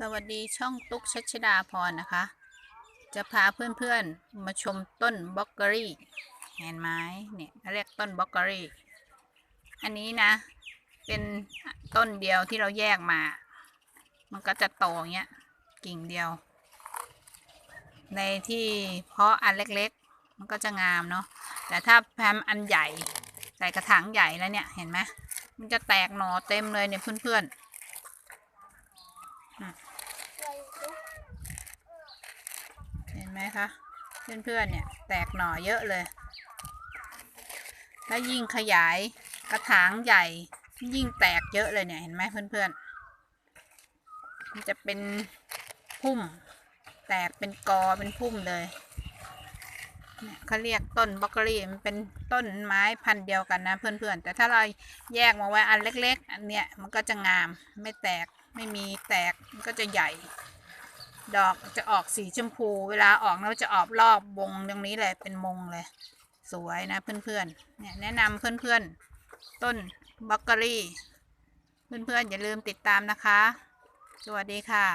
สวัสดีช่องตุ๊กชัชดาพรนะคะ จะพาเพื่อนๆมาชมต้นบล็อกเกอรี่ เห็นไหมเนี่ยเรียกต้นบล็อกเกอรี่ อันนี้นะ เป็นต้นเดียวที่เราแยกมา มันก็จะโตอย่างเงี้ยกิ่งเดียว ในที่เพาะอันเล็กๆ มันก็จะงามเนาะแต่ถ้าแพมอันใหญ่ใส่กระถางใหญ่แล้วเนี่ยเห็นไหมมันจะแตกหน่อเต็มเลยเนี่ยเพื่อนๆ เห็นไหมคะ เพื่อนๆเนี่ยแตกหน่อเยอะเลยแล้วยิ่งขยายกระถางใหญ่ ยิ่งแตกเยอะเลยเนี่ยเห็นไหมเพื่อนๆมันจะเป็นพุ่ม แตกเป็นกอเป็นพุ่มเลยเนี่ยเขาเรียกต้นบล็อกเกอรี่มันเป็นต้นไม้พันธุ์เดียวกันนะเพื่อนๆ แต่ถ้าเราแยกมาไว้อันเล็ก ๆ อันเนี้ยมันก็จะงามไม่แตก ไม่มีแตกมันก็จะใหญ่ ดอกจะออกสีชมพู เวลาออกแล้วจะออกรอบวงตรงนี้เลยเป็นมงเลย สวยนะเพื่อนๆเนี่ยแนะนำเพื่อนๆ ต้นบล็อกเกอรี่ เพื่อนๆ อย่าลืมติดตามนะคะ สวัสดีค่ะ